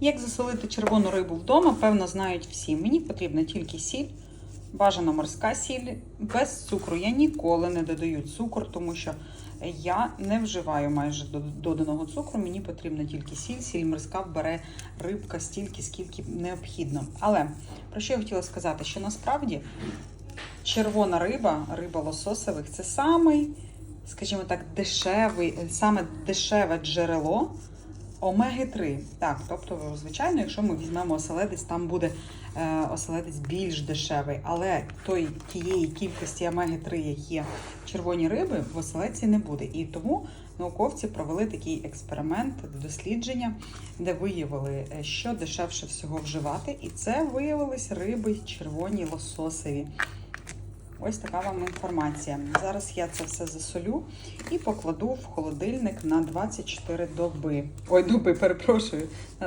Як засолити червону рибу вдома, певно, знають всі. Мені потрібна тільки сіль, бажана морська сіль, без цукру. Я ніколи не додаю цукор, тому що я не вживаю майже до- доданого цукру. Мені потрібна тільки сіль. Сіль морська бере рибка стільки, скільки необхідно. Але про що я хотіла сказати? Що насправді червона риба, риба лососових це самий, скажімо так, дешевий, саме дешеве джерело омеги-3. Так, тобто, звичайно, якщо ми візьмемо оселедець, там буде е, оселедець більш дешевий, але той, тієї кількості омеги-3, як є в червоній риби, в оселедці не буде. І тому науковці провели такий експеримент, дослідження, де виявили, е, що дешевше всього вживати, і це виявились риби червоні лососеві. Ось така вам інформація. Зараз я це все засолю і покладу в холодильник на 24 доби. Ой, доби, перепрошую,